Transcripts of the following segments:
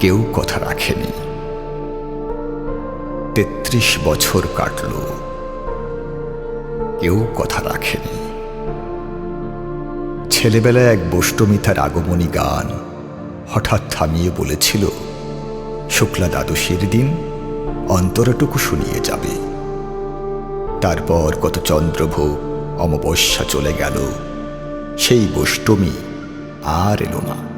কেউ কথা রাখেনি। তেত্রিশ বছর কাটল। কেউ কথা রাখেনি। ছেলেবেলায় এক বষ্টমী তার আগমনী গান হঠাৎ থামিয়ে বলেছিল, শুক্লা দ্বাদশীর দিন অন্তরটুকু শুনিয়ে যাবে। তারপর কত চন্দ্রভোগ অমাবস্যা চলে গেল, সেই বষ্টমী আর এলো না।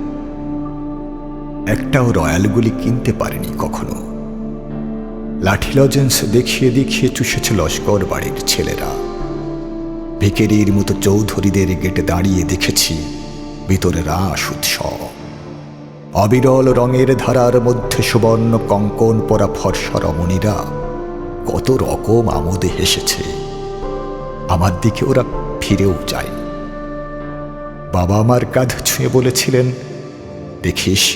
একটাও রয়্যালগুলি কিনতে পারেনি কখনো। লাঠি লজেন্স দেখিয়ে দেখিয়ে চুষেছে লস্কর বাড়ির ছেলেরা। ভিকেরির মতো চৌধুরীদের গেটে দাঁড়িয়ে দেখেছি ভিতরে রাস উৎসব। অবিরল রঙের ধারার মধ্যে সুবর্ণ কঙ্কন পরা ফর্সা রমণীরা কত রকম আমোদে হেসেছে। আমার দিকে ওরা ফিরেও যায়। বাবা আমার কাঁধ ছুঁয়ে বলেছিলেন, দেখিস